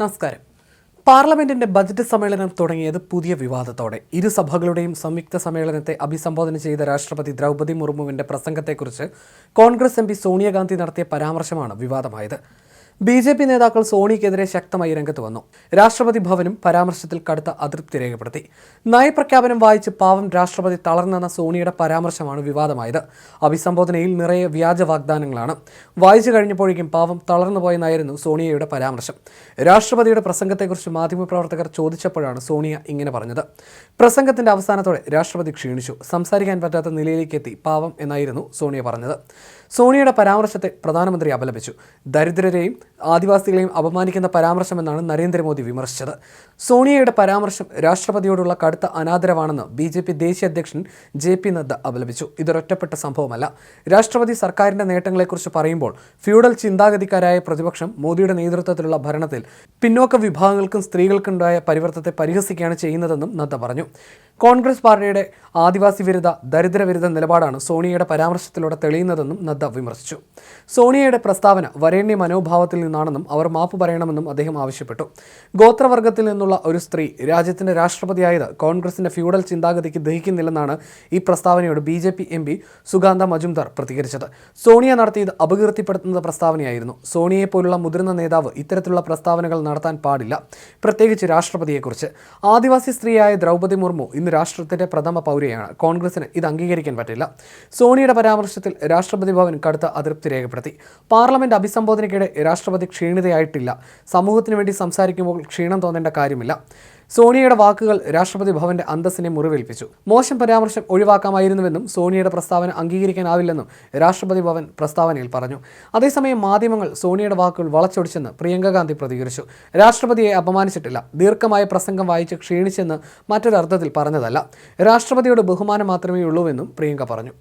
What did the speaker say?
നമസ്കാരം. പാർലമെന്റിന്റെ ബജറ്റ് സമ്മേളനം തുടങ്ങിയത് പുതിയ വിവാദത്തോടെ. ഇരു സഭകളുടെയും സംയുക്ത സമ്മേളനത്തെ അഭിസംബോധന ചെയ്ത രാഷ്ട്രപതി ദ്രൗപദി മുർമുവിന്റെ പ്രസംഗത്തെക്കുറിച്ച് കോൺഗ്രസ് എം പി സോണിയാഗാന്ധി നടത്തിയ പരാമർശമാണ് വിവാദമായത്. ബി ജെ പി നേതാക്കൾ സോണിക്കെതിരെ ശക്തമായി രംഗത്ത് വന്നു. രാഷ്ട്രപതി ഭവനും പരാമർശത്തിൽ കടുത്ത അതൃപ്തി രേഖപ്പെടുത്തി. നയപ്രഖ്യാപനം വായിച്ച് പാവം രാഷ്ട്രപതി തളർന്നെന്ന സോണിയുടെ പരാമർശമാണ് വിവാദമായത്. അഭിസംബോധനയിൽ നിറയെ വ്യാജ വാഗ്ദാനങ്ങളാണ്. വായിച്ചു കഴിഞ്ഞപ്പോഴേക്കും പാവം തളർന്നുപോയെന്നായിരുന്നു സോണിയയുടെ പരാമർശം. രാഷ്ട്രപതിയുടെ പ്രസംഗത്തെക്കുറിച്ച് മാധ്യമപ്രവർത്തകർ ചോദിച്ചപ്പോഴാണ് സോണിയ ഇങ്ങനെ പറഞ്ഞത്. പ്രസംഗത്തിന്റെ അവസാനത്തോടെ രാഷ്ട്രപതി ക്ഷീണിച്ചു. സംസാരിക്കാൻ പറ്റാത്ത നിലയിലേക്ക് എത്തി പാവം എന്നായിരുന്നു സോണിയ പറഞ്ഞത്. സോണിയയുടെ പരാമർശത്തെ പ്രധാനമന്ത്രി അപലപിച്ചു. ദരിദ്രരെയും ആദിവാസികളെയും അപമാനിക്കുന്ന പരാമർശമെന്നാണ് നരേന്ദ്രമോദി വിമർശിച്ചത്. സോണിയയുടെ പരാമർശം രാഷ്ട്രപതിയോടുള്ള കടുത്ത അനാദരവാണെന്ന് ബി ജെ പി ദേശീയ അധ്യക്ഷൻ ജെ പി നദ്ദ അപലപിച്ചു. ഇതൊരൊറ്റപ്പെട്ട സംഭവമല്ല. രാഷ്ട്രപതി സർക്കാരിന്റെ നേട്ടങ്ങളെക്കുറിച്ച് പറയുമ്പോൾ ഫ്യൂഡൽ ചിന്താഗതിക്കാരായ പ്രതിപക്ഷം മോദിയുടെ നേതൃത്വത്തിലുള്ള ഭരണത്തിൽ പിന്നോക്ക വിഭാഗങ്ങൾക്കും സ്ത്രീകൾക്കുണ്ടായ പരിവർത്തനത്തെ പരിഹസിക്കുകയാണ് ചെയ്യുന്നതെന്നും നദ്ദ പറഞ്ഞു. കോൺഗ്രസ് പാർട്ടിയുടെ ആദിവാസി വിരുദ്ധ ദരിദ്ര വിരുദ്ധ നിലപാടാണ് സോണിയയുടെ പരാമർശത്തിലൂടെ തെളിയുന്നതെന്നും നദ്ദ വിമർശിച്ചു. സോണിയയുടെ പ്രസ്താവന വരേണ്യ മനോഭാവത്തിൽ നിന്നാണെന്നും അവർ മാപ്പ് പറയണമെന്നും അദ്ദേഹം ആവശ്യപ്പെട്ടു. ഗോത്രവർഗത്തിൽ നിന്നുള്ള ഒരു സ്ത്രീ രാജ്യത്തിന്റെ രാഷ്ട്രപതിയായത് കോൺഗ്രസിന്റെ ഫ്യൂഡൽ ചിന്താഗതിക്ക് ദഹിക്കുന്നില്ലെന്നാണ് ഈ പ്രസ്താവനയോട് B J P M P Sukanta Majumdar പ്രതികരിച്ചത്. സോണിയ നടത്തിയത് അപകീർത്തിപ്പെടുത്തുന്ന പ്രസ്താവനയായിരുന്നു. സോണിയെ പോലുള്ള മുതിർന്ന നേതാവ് ഇത്തരത്തിലുള്ള പ്രസ്താവനകൾ നടത്താൻ പാടില്ല. പ്രത്യേകിച്ച് രാഷ്ട്രപതിയെക്കുറിച്ച്. ആദിവാസി സ്ത്രീയായ ദ്രൗപദി മുർമു ഇന്ന് രാഷ്ട്രത്തിന്റെ പ്രഥമ പൗരയാണ്. കോൺഗ്രസിന് ഇത് അംഗീകരിക്കാൻ പറ്റില്ല. സോണിയുടെ പരാമർശത്തിൽ രാഷ്ട്രപതി ഭവൻ കടുത്ത അതൃപ്തി രേഖപ്പെടുത്തി. പാർലമെന്റ് അഭിസംബോധനയ്ക്കിടെ രാഷ്ട്രപതി ക്ഷീണിതയായിട്ടില്ല. സമൂഹത്തിന് വേണ്ടി സംസാരിക്കുമ്പോൾ ക്ഷീണം തോന്നേണ്ട കാര്യമില്ല. സോണിയയുടെ വാക്കുകൾ രാഷ്ട്രപതി ഭവന്റെ അന്തസ്സിനെ മുറിവേൽപ്പിച്ചു. മോശം പരാമർശം ഒഴിവാക്കാമായിരുന്നുവെന്നും സോണിയയുടെ പ്രസ്താവന അംഗീകരിക്കാനാവില്ലെന്നും രാഷ്ട്രപതി ഭവൻ പ്രസ്താവനയിൽ പറഞ്ഞു. അതേസമയം മാധ്യമങ്ങൾ സോണിയയുടെ വാക്കുകൾ വളച്ചൊടിച്ചെന്ന് പ്രിയങ്ക ഗാന്ധി പ്രതികരിച്ചു. രാഷ്ട്രപതിയെ അപമാനിച്ചിട്ടില്ല. ദീർഘമായ പ്രസംഗം വായിച്ച് ക്ഷീണിച്ചെന്ന് മറ്റൊരർത്ഥത്തിൽ പറഞ്ഞതല്ല. രാഷ്ട്രപതിയുടെ ബഹുമാനം മാത്രമേ ഉള്ളൂവെന്നും പ്രിയങ്ക പറഞ്ഞു.